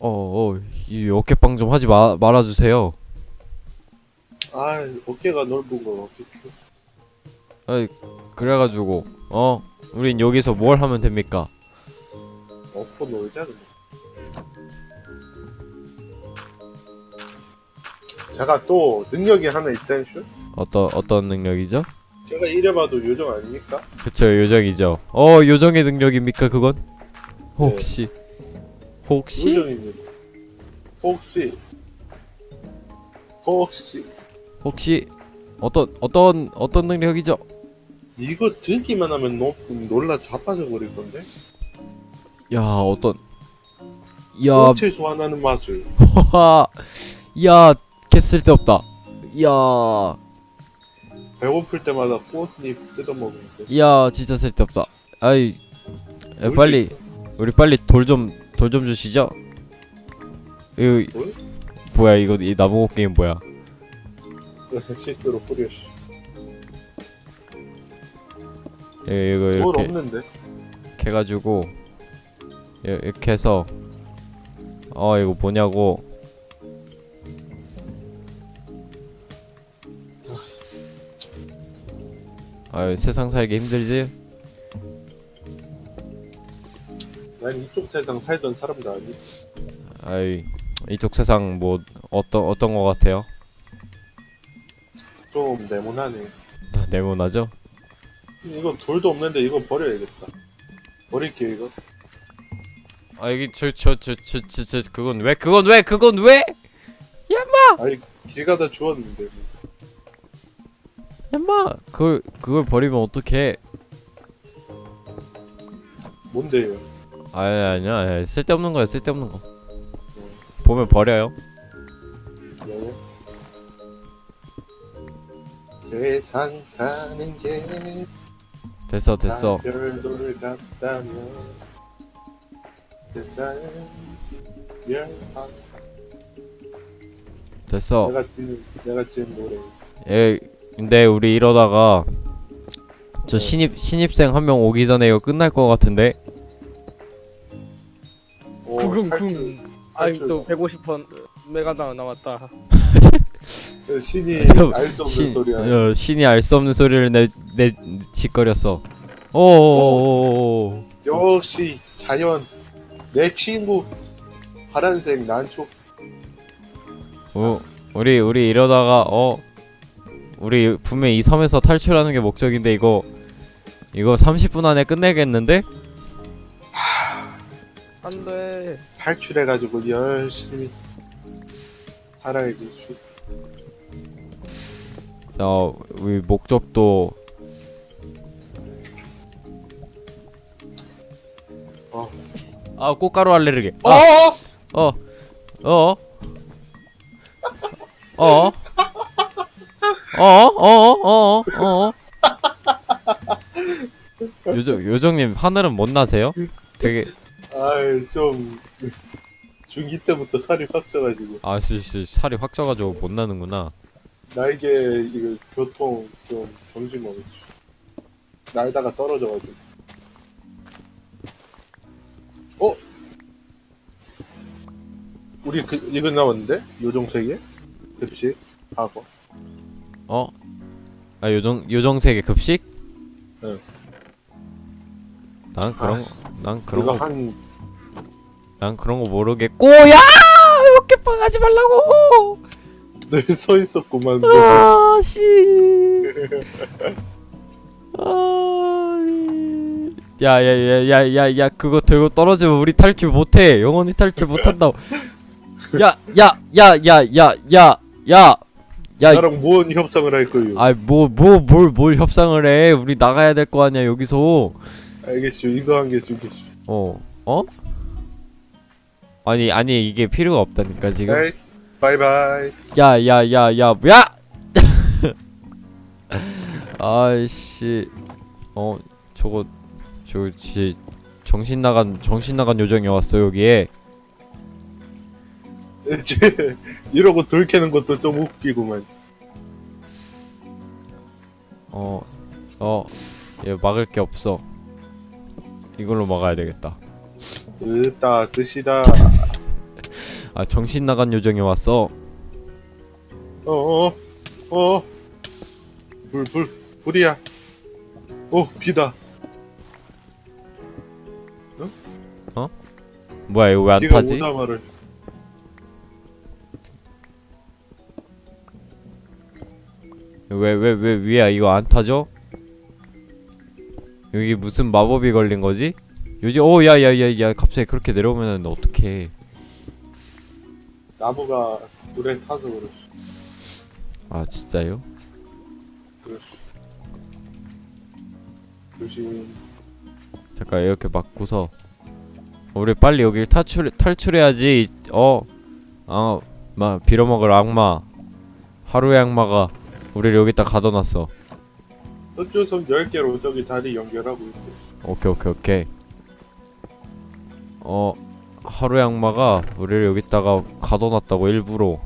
어, 어, 이 어깨빵 좀 하지 마, 말아주세요. 아 어깨가 넓은 걸 어떻게 아이, 그래가지고, 어, 우린 여기서 뭘 하면 됩니까? 엎어 놀자 그냥 제가 또 능력이 하나 있다는 슈? 어떤, 어떤 능력이죠? 제가 이래봐도 요정 아닙니까? 그쵸, 요정이죠. 어, 요정의 능력입니까, 그건? 혹시, 혹시? 혹시. 혹시. 혹시, 어떤, 어떤, 어떤 능력이죠? 이거 듣기만 하면 노, 놀라 자빠져 버릴 건데? 야, 어떤, 야, 꽃을 소환하는 마술. 와, 야, 개 쓸데없다. 야, 배고플 때마다 꽃잎 뜯어 먹는데 야, 진짜 쓸데없다. 아이, 야, 빨리, 우리 빨리 돌 좀, 돌 좀 주시죠. 이거, 돌? 뭐야, 이거, 이 나무곡 게임 뭐야. 실수로 뿌렸슈 예, 이거, 이거 돌 이렇게, 없는데 이렇게 해가지고, 이- 이렇게 해서, 어, 이거 뭐냐고. 아유, 세상 살기 힘들지? 난 이쪽 세상 살던 사람도 아니 아이, 이쪽 세상 뭐, 어떤, 어떤 거 같아요? 좀 네모나네. 아, 네모나죠? 이거 돌도 없는데 이거 버려야겠다. 버릴게 이거 아 여기 저저저저저저 그건 왜 그건 왜 그건 왜? 아니 길 가다 주웠는데. 엄마! 그걸 그걸 버리면 어떡해? 뭔데요 아니 아니야 아니, 쓸데없는 거야 쓸데없는 거. 보면 버려요. 네. 세상 사는 게 됐어 됐어. 별돌 같다면 세상은 열한 됐어. 내가 지은 내가 지은 노래. 예 근데 우리 이러다가 저 네. 신입 신입생 한 명 오기 전에 이거 끝날 것 같은데 어. 탈출, 아이 탈출. 또 150번 메가당 남았다. 그 신이 저, 알수 없는 신 소리야 어, 신이 알 수 없는 소리를 내 내 짓거렸어 오오오오 역시 자연 내 친구 파란색 난초 어, 우리 우리 이러다가 어 우리 분명 이 섬에서 탈출하는 게 목적인데 이거 이거 30분 안에 끝내겠는데? 안돼. 탈출해가지고 열심히 살아야겠슈 자, 우리 목적도 어. 아 꽃가루 알레르기. 어! 아, 어, 어, 어, 어, 어, 어, 어, 어. 요정 요정님 하늘은 못 나세요? 되게 아이 좀 중기 때부터 살이 확 쪄가지고 아씨 살이 확 쪄가지고 못 나는구나. 나에게 이거 교통 좀 정지 먹었지 날다가 떨어져가지고 어? 우리 그 이거 나왔는데? 요정 세계? 그치? 하고 어? 아 요정 요정세계 급식? 응. 난 그런 거, 난 그런 거, 한 난 그런 거 모르겠고 야! 이렇게 빵하지 말라고! 늘 서 있었구만. 아씨아야야 야 야 야 야 그거 들고 떨어지면 우리 탈출 못해. 영원히 탈출 못한다고. 야, 야, 야, 야, 야, 야, 야, 야. 나랑 뭔 협상을 할 거예요? 아, 뭐, 뭐, 뭘, 뭘 협상을 해? 우리 나가야 될 거 아니야 여기서. 알겠죠. 이거 한 개 주겠죠. 어, 어? 아니 아니 이게 필요가 없다니까 지금. 에이 바이바이. 야 야 야야 야! 아이씨. 어 저거 저 지, 정신 나간 정신 나간 요정이 왔어 여기에. 이제 이러고 돌 캐는 것도 좀 웃기구만. 어, 어어얘 막을 게 없어. 이걸로 막아야 되겠다. 으따 뜻이다 아 정신 나간 요정이 왔어. 어어 어. 불 불 불이야. 오 비다. 뭐야 이거 왜안 비가 타지? 오다마를. 왜왜 왜 위야 이거 안 타죠? 여기 무슨 마법이 걸린 거지? 요즘 오야야야야 갑자기 그렇게 내려오면은 어떡해? 나무가 물에 타서 그렇지. 아 진짜요? 그렇지. 조심. 잠깐 이렇게 막고서 우리 빨리 여길 탈출 탈출해야지. 어, 어, 막 빌어먹을 악마 하루의 악마가 우리를 여기다 가둬놨어. 수 없이 10개로 저기 다리 연결하고 있어. 오케이 오케이 오케이. 어, 하루의 악마가 우리를 여기다가 가둬놨다고 일부러.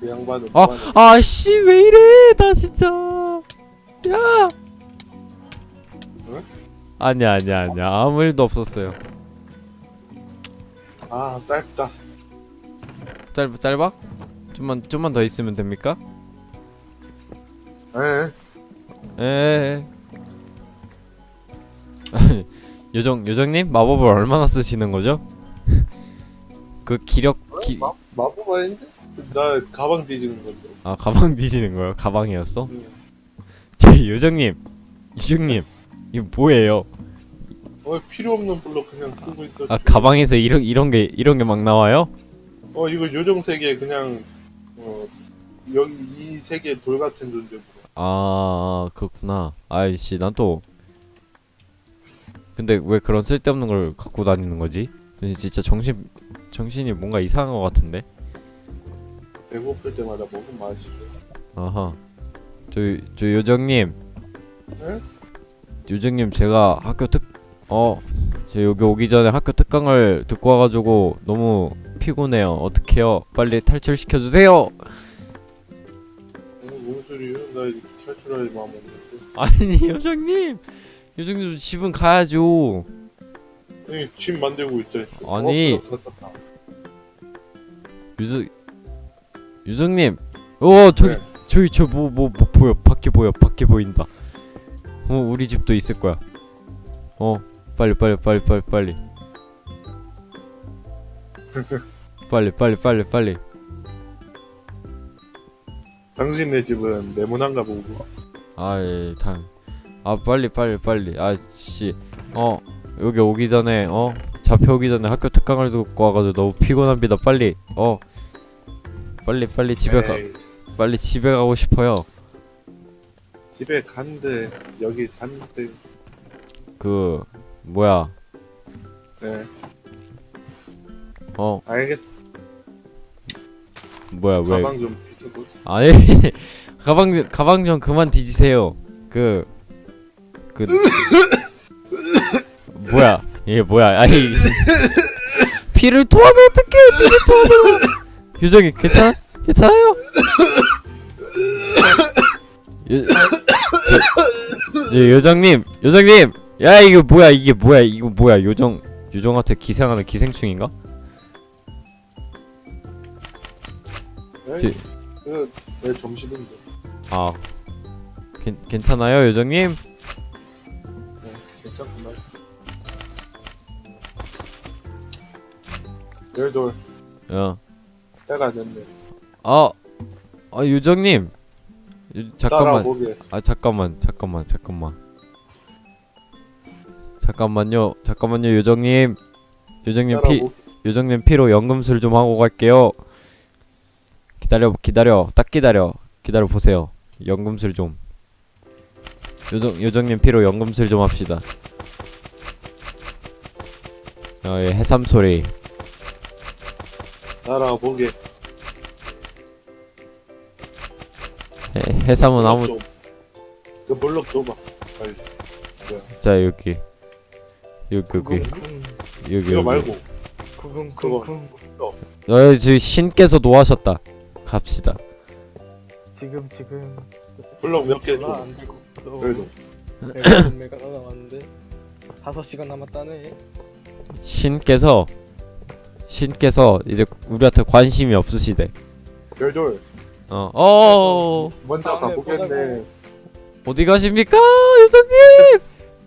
그 양반은 아. 아씨 왜 이래? 나 진짜. 야. 응? 아니야 아니야 아니야 아무 일도 없었어요. 아 짧다. 짧 짧아? 좀만 좀만 더 있으면 됩니까? 에 에. 요정 요정님 마법을 얼마나 쓰시는 거죠? 그 기력 기... 마 마법 아닌데? 나 가방 뒤지는 건데. 아 가방 뒤지는 거요? 가방이었어? 응. 저 요정님 요정님 이거 뭐예요? 어 필요 없는 블록 그냥 쓰고 있어. 아 가방에서 이런 이런 게 이런 게 막 나와요? 어 이거 요정 세계 그냥 어 여기 이 세계 돌 같은 존재. 아 그렇구나. 아이씨 난 또 근데 왜 그런 쓸데없는 걸 갖고 다니는 거지? 진짜 정신 정신이 뭔가 이상한 것 같은데. 배고플 때마다 먹으면 맛있어. 아하. 저, 저 요정님. 네? 요정님 제가 학교 특, 어, 제 여기 오기 전에 학교 특강을 듣고 와가지고 너무 피곤해요. 어떡해요? 빨리 탈출시켜주세요! 어, 뭔 소리야? 나 이제 탈출할 마음 없는데. 아니, 요정님! 요정님 집은 가야죠. 아니 집 만들고 있잖아. 아니. 어, 다. 요정, 요정님! 어, 저기, 네. 저기, 저 뭐, 뭐, 뭐 보여. 밖에 보여. 밖에 보인다. 어, 우리 집도 있을 거야. 어, 빨리, 빨리, 빨리, 빨리, 빨리. 빨리, 빨리, 빨리, 빨리. 당신네 집은 네모난가 보고. 아이 당. 아 빨리 빨리 빨리. 아씨. 어 여기 오기 전에 어 잡혀오기 전에 학교 특강을 듣고 와가지고 너무 피곤합니다. 빨리 어 빨리 빨리 집에 가 에이, 빨리 집에 가고 싶어요. 집에 간대 여기 산대. 그 뭐야 네 어 알겠어. 뭐야 왜 가방 좀 뒤져보자. 아니 가방 좀 가방 좀 그만 뒤지세요. 그 그 뭐야? 이게 뭐야? 아니 피를 토하면 어떡해? 피를 토하면. 유정이 괜찮아? 괜찮아요? 요, 저, 저 요정님 요정님! 야 이거 뭐야 이게 뭐야 이거 뭐야? 요정 요정한테 기생하는 기생충인가? 에이, 그, 내 점심인데. 아 괜, 괜찮아요 요정님 열돌 어 때가 됐네. 아, 아 요정님. 요- 잠깐만. 따라보게. 아 잠깐만, 잠깐만, 잠깐만. 잠깐만요, 잠깐만요, 요정님. 요정님 피. 요정님 피로 연금술 좀 하고 갈게요. 기다려, 기다려, 딱 기다려, 기다려 보세요. 연금술 좀. 요정, 요정님 피로 연금술 좀 합시다. 어, 예, 해삼 소리. 따라보게. 해, 해삼은 아무, 좀. 그 블록 줘봐. 빨리. 자 여기, 여기 여기, 여기 이거 여기. 말고. 구금쿵쿵 어, 지금 신께서 노하셨다. 갑시다. 지금 지금 블록 몇개나 줘. 안 되고 있어 그래도. 내가 메가 남았는데 5시간 남았다네 신께서 신께서 이제 우리한테 관심이 없으시대. 별돌 어, 어, 먼저 다음에 가보겠네. 보자고. 어디 가십니까, 요정님?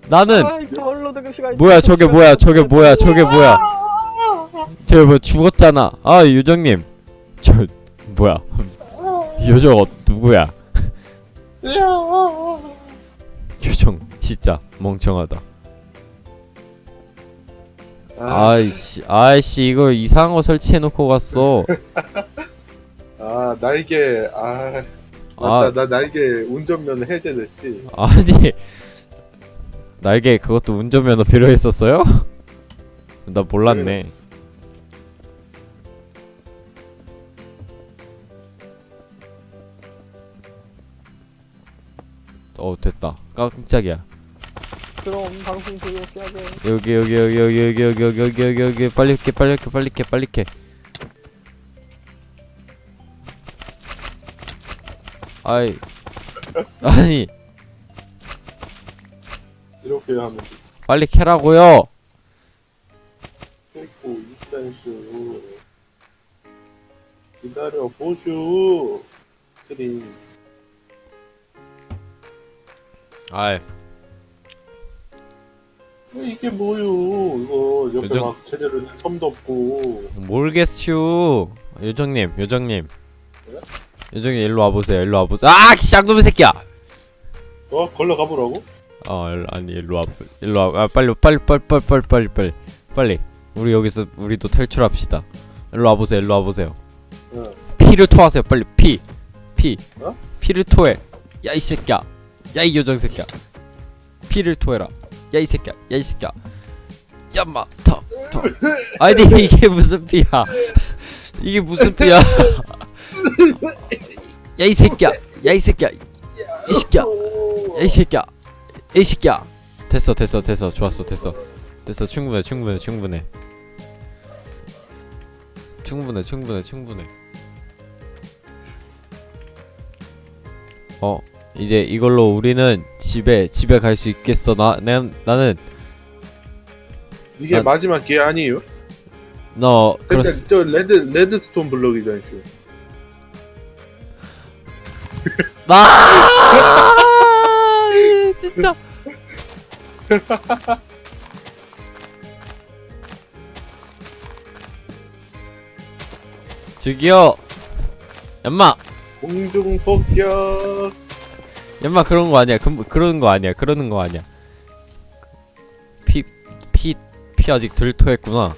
나는 아, 이 다운로드 그 시간 뭐야, 저게 뭐야, 저게 뭐야, 저게 뭐야? 저뭐 죽었잖아. 아, 요정님, 저 뭐야? 요정 어, 누구야? 요정 진짜 멍청하다. 아, 아이씨, 아이씨 이거 이상한 거 설치해 놓고 갔어. 아 날개 아 아. 맞다 나 날개 운전면허 해제됐지. 아니 날개 그것도 운전면허 필요했었어요? 나 몰랐네. 어 됐다. 깜짝이야. 그럼 방송 조용해야 돼. 여기 여기 여기 여기 여기 여기 여기 여기 여기 여기. 빨리 캐 빨리 캐 빨리 캐 빨리 캐. 아이. 아니. 이렇게 하면 빨리 캐라고요. 됐고 일단수 기다려 보슈 그림. 아이. 어, 이게 뭐요 이거 옆에 요정- 막 제대로 된 섬도 없고 모르겠슈. 요정님 요정님. 네? 요정님 일로 와보세요. 일로 와보세요. 아 쌍놈의 새끼야. 어 걸러 가보라고? 어 일로, 아니 일로 와 일로 와 아, 빨리 빨리 빨리 빨리 빨리 빨리 빨리 빨리 우리 여기서 우리도 탈출합시다. 일로 와보세요. 일로 와보세요. 응. 피를 토하세요. 빨리 피 피. 어? 피를 토해. 야 이 새끼야. 야 이 요정 새끼야. 피를 토해라. 야 이 새끼야. 야 이 새끼야. 야마 터 터. 아니 이게 무슨 피야? 이게 무슨 피야? 야 이 새끼야. 야 이 새끼야. 이 새끼야. 야, 이 새끼야. 이 새끼야. 됐어 됐어 됐어 좋았어 됐어 됐어 충분해 충분해 충분해 충분해 충분해 충분해 어 이제 이걸로 우리는 집에 집에 갈 수 있겠어? 나 난, 나는. 이게 난- 마지막 기회 아니에요? 너 근데 그렇스 저 레드 레드스톤 블럭이잖아 슈. 아! 진짜. 저기요 엄마. 공중 폭격 연마 그런 거 아니야. 그, 그러는 거 아니야. 그러는 거 아니야. 피, 피, 피 아직 덜 토했구나.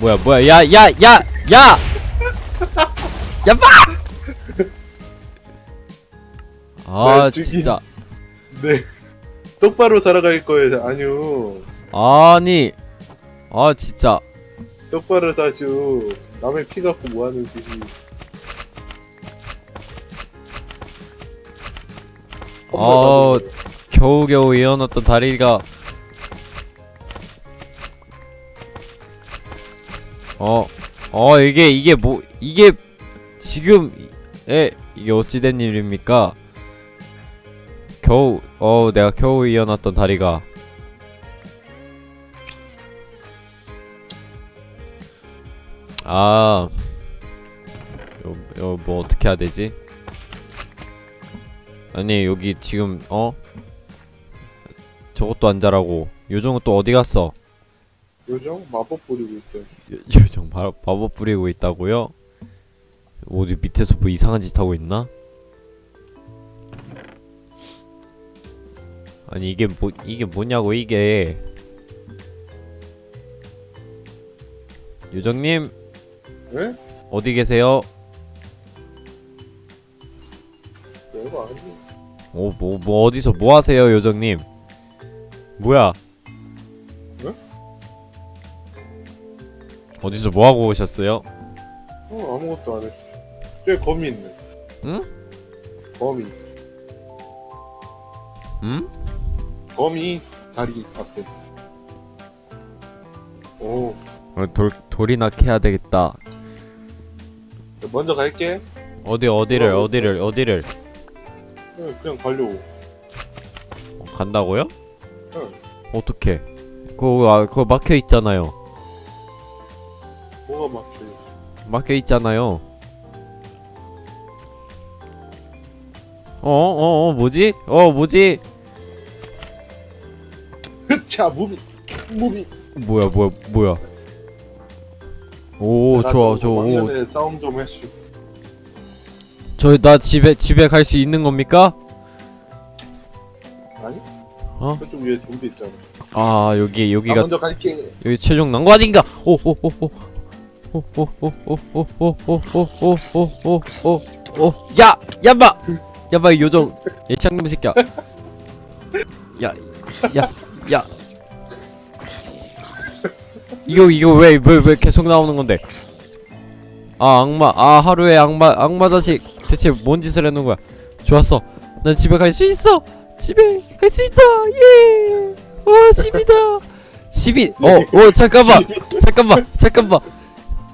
뭐야, 뭐야, 야, 야, 야, 야! 야마! 아, 나 죽인- 진짜. 네 똑바로 살아갈 거예요 아니요 아니. 아, 진짜. 똑바로 사슈. 남의 피 갖고 뭐하는 짓이 아, 겨우겨우 이어놨던 다리가. 어, 어 이게 이게 뭐 이게 지금 에 이게 어찌된 일입니까? 겨우 어 내가 겨우 이어놨던 다리가 아, 요, 요, 뭐 어떻게 해야 되지? 아니 여기 지금 어 저것도 안 자라고 요정은 또 어디 갔어? 요정 마법 부리고 있대 요, 요정 바, 마법 부리고 있다고요? 어디 밑에서 뭐 이상한 짓 하고 있나? 아니 이게 뭐 이게 뭐냐고 이게 요정님 왜? 어디 계세요? 내가 아니 어, 뭐, 뭐 어디서 뭐 하세요, 요정님? 뭐야? 응? 어디서 뭐 하고 오셨어요? 어 아무것도 안 했어 저기 거미 있네 응? 거미 음? 거미 다리 앞에 오 어, 돌 돌이나 캐야 되겠다. 먼저 갈게 어디 어디를 어, 어디를 어디를? 네, 그냥 가려고 어, 간다고요? 응. 어떻게? 그거 아 그거 막혀 있잖아요. 뭐가 막혀? 막혀 있잖아요. 어, 어, 어, 뭐지? 어, 뭐지? 흐차 무비 무비. 뭐야, 뭐야, 뭐야? 오, 좋아, 좋아. 오, 왕년에 싸움 좀나 집에 집에 갈 수 있는 겁니까? 아니? 어? 그쪽 위에 좀비 있잖아. 아, 여기 나 여기가 먼저 갈게. 여기 최종 난거 아닌가? 오, 오, 오, 오. 오, 오, 오, 오, 오, 오, 오, 오, 오, 오, 오, 오, 오. 야, 야마, 야마 이 요정, 예창놈 새끼야. 야, 야, 야. 이거 이거 왜 왜 왜 계속 나오는 건데? 아 악마, 아 하루에 악마 악마 자식 대체 뭔 짓을 해놓은 거야? 좋았어, 난 집에 갈 수 있어. 집에 갈 수 있다. 예. 와 집이다. 집이 어, 어 잠깐만. 잠깐만. 잠깐만.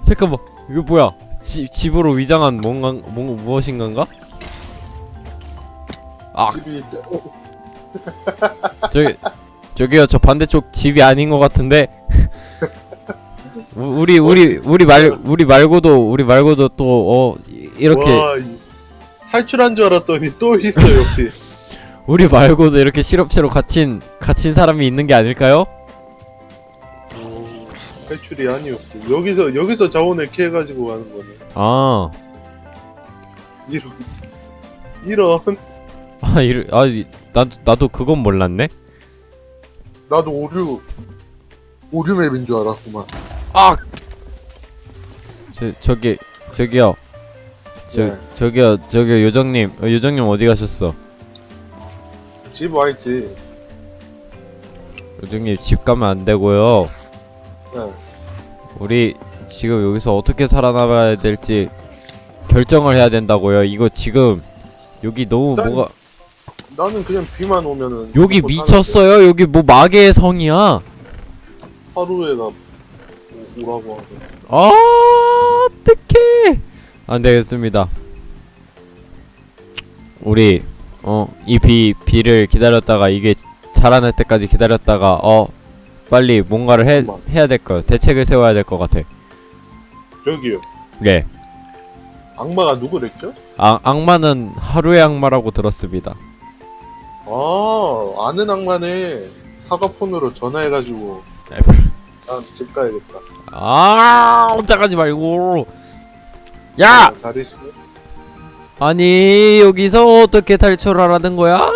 잠깐만. 이거 뭐야? 집 집으로 위장한 뭔가 뭐, 무엇인가인가? 아. 집이 있다. 어, 저기 저기요. 저 반대쪽 집이 아닌 것 같은데. 우- 우리 우리 우리 말 우리 말고도 우리 말고도 또 어 이렇게 와, 탈출한 줄 알았더니 또 있어 옆에. 우리 말고도 이렇게 실업체로 갇힌 갇힌 사람이 있는 게 아닐까요? 오, 탈출이 아니었고 여기서 여기서 자원을 캐가지고 가는 거네. 아. 이런 이런 아, 이르, 아, 이- 나도, 나도 그건 몰랐네? 나도 오류 오류 맵인 줄 알았구만. 아! 저, 저기, 저기요. 저, 네. 저기요, 저기요, 요정님. 어, 요정님 어디 가셨어? 집 와있지. 요정님 집 가면 안 되고요. 네. 우리 지금 여기서 어떻게 살아남아야 될지 결정을 해야 된다고요. 이거 지금, 여기 너무 난- 뭐가, 나는 그냥 비만 오면은 여기 먹고 사는데 미쳤어요? 여기 뭐 마계의 성이야? 하루에 나 오- 오라고 하고. 아, 어떡해. 안 되겠습니다. 우리, 어, 이 비, 비를 기다렸다가 이게 자라날 때까지 기다렸다가, 어, 빨리 뭔가를 해, 잠깐만. 해야 될 거야. 대책을 세워야 될 것 같아. 저기요. 네. 악마가 누구랬죠? 아, 악마는 하루의 악마라고 들었습니다. 아 아는 악마네. 사과폰으로 전화해가지고 네. 난집 가야겠다. 아, 혼자 가지 말고. 야! 잘해주고. 아니, 여기서 어떻게 탈출하라는 거야?